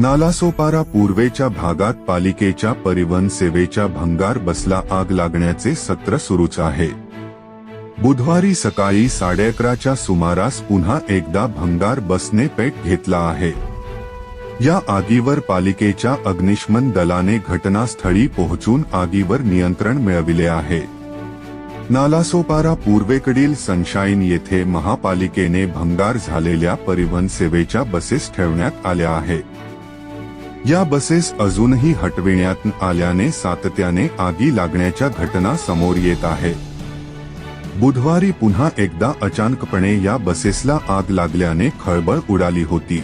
नालासोपारा पूर्वेच्या भागात पालिकेच्या परिवहन सेवेच्या भंगार बसला आग लागण्याचे सत्र सुरूच आहे. बुधवारी सकाळी साडे अकराच्या सुमारास पुन्हा एकदा भंगार बसने पेट घेतला आहे. या आगीवर पालिकेच्या अग्निशमन दलाने घटनास्थळी पोहोचून आगीवर नियंत्रण मिळविले आहे. नालासोपारा पूर्वेकडील सनशाईन येथे महापालिकेने भंगार झालेल्या परिवहन सेवेच्या बसेस ठेवण्यात आल्या आहेत. या बसेस अजूनही हटविण्यात आल्याने सातत्याने आगी लागण्याच्या घटना समोर येत आहे. बुधवारी पुन्हा एकदा अचानकपणे या बसेसला आग लागल्याने खळबळ उडाली होती.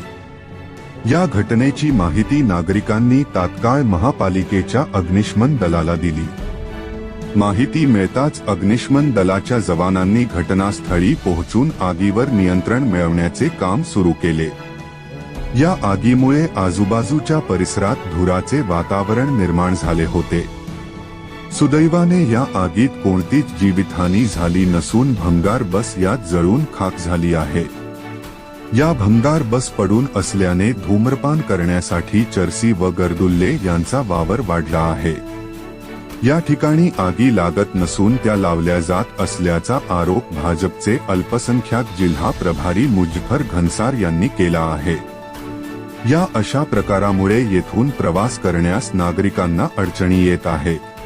या घटनेची माहिती नागरिकांनी तात्काळ महापालिकेच्या अग्निशमन दलाला दिली. माहिती मिळताच अग्निशमन दलाच्या जवानांनी घटनास्थळी पोहोचून आगीवर नियंत्रण मिळवण्याचे काम सुरू केले. या आगीमुळे आजूबाजूच्या परिसरात धुराचे वातावरण निर्माण झाले होते. सुदैवाने या आगीत कोणतीच जीवितहानी झाली नसून भंगार बस यात जळून खाक झाली आहे. या भंगार बस पडून असल्याने धूम्रपान करण्यासाठी चरसी व गर्दुल्ले यांचा वावर वाढला आहे. या ठिकाणी आगी लागत नसून त्या लावल्या जात असल्याचा आरोप भाजपचे अल्पसंख्याक जिल्हा प्रभारी मुजफर घनसार यांनी केला आहे. या अशा प्रकारामुळे येथून प्रवास करण्यास नागरिकांना अडचणी येत आहे.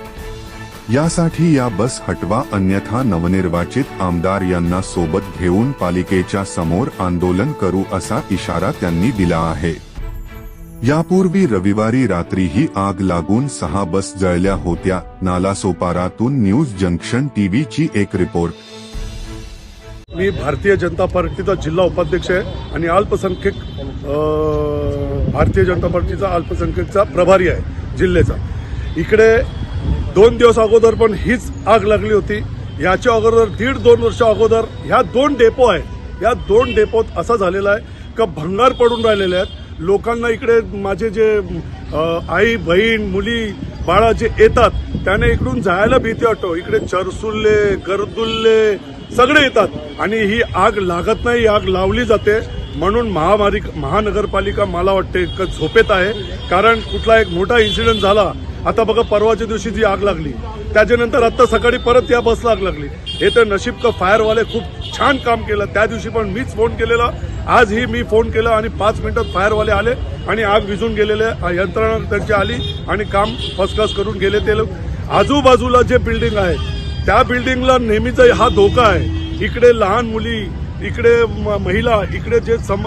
यासाठी या बस हटवा अन्यथा नवनिर्वाचित आमदार यांना सोबत घेऊन पालिकेच्या समोर आंदोलन करू असा इशारा त्यांनी दिला आहे. यापूर्वी रविवारी रात्रीही आग लागून सहा बस जळल्या होत्या. नालासोपारातून न्यूज जंक्शन टीव्हीची एक रिपोर्ट. मी भारतीय जनता पार्टीचा जिल्हा उपाध्यक्ष आहे आणि अल्पसंख्यक भारतीय जनता पार्टीचा अल्पसंख्यकचा प्रभारी आहे जिल्ह्याचा. इकडे दोन दिवस अगोदर पण हीच आग लागली होती. याच्या अगोदर दीड दोन वर्ष अगोदर ह्या दोन डेपो आहेत. या दोन डेपोत असा झालेला आहे का भंगार पडून राहिलेले आहेत. लोकांना इकडे माझे जे आई बहीण मुली बाळा जे येतात त्याने इकडून जायला भीती वाटतो. इकडे चरसुल्ले गर्दुल्ले सगळे येतात. आणि ही आग लागत नाही ही आग लावली जाते. म्हणून महामारी महानगरपालिका मला वाटते इतकं झोपेत आहे. कारण कुठला एक मोठा इन्सिडेंट झाला. आता बघा परवाच्या दिवशी जी आग लागली. त्याच्यानंतर आता सकाळी परत या बसला आग लागली. हे तर नशीब का फायरवाले खूप छान काम केलं. त्या दिवशी पण मीच फोन केलेला. आजही मी फोन केला आणि पाच मिनिटात फायरवाले आले आणि आग विझून गेलेले यंत्रणा त्यांची आली आणि काम फर्स्ट क्लास करून गेले ते लोक. आजूबाजूला जे बिल्डिंग आहे त्या बिल्डिंगला नेहमीचा हा धोका आहे. इकडे लहान मुली इकडे म- महिला इकडे जे सम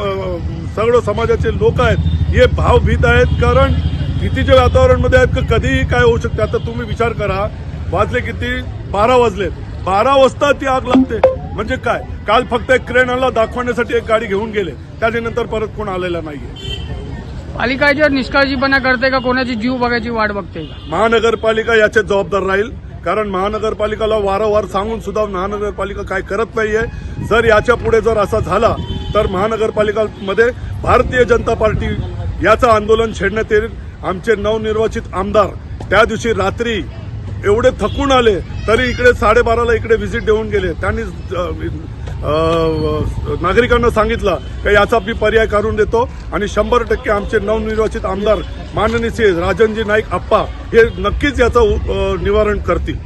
सगळं समाजाचे लोक आहेत हे भावभीत आहेत कारण भीतीच्या वातावरणमध्ये आहेत का कधीही काय होऊ शकते आता तुम्ही विचार करा. वाजले किती? बारा वाजले बारा वाजता ती आग लागते. म्हणजे काय? काल फक्त एक क्रेन आला दाखवण्यासाठी एक गाडी घेऊन गेले. त्याच्यानंतर परत कोण आलेला नाहीये. पालिका याच्यावर निष्काळजीपणा करते का? कोणाची जीव बघायची वाट बघते का? महानगरपालिका याच्यात जबाबदार राहील. कारण महानगरपालिकाला वारंवार सांगून सुद्धा महानगरपालिका काय करत नाहीये. जर याच्यापुढे जर असा झाला तर महानगरपालिकामध्ये भारतीय जनता पार्टी याचं आंदोलन छेडण्यात येईल. आमचे नवनिर्वाचित आमदार त्या दिवशी रात्री एवढे थकून आले तरी इकडे साडेबाराला इकडे व्हिजिट देऊन गेले. त्यांनी नागरिकांना सांगितलं की याचा मी पर्याय काढून देतो आणि शंभर टक्के आमचे नवनिर्वाचित आमदार माननीय राजनजी नाईक आप्पा हे नक्कीच याचं निवारण करतील.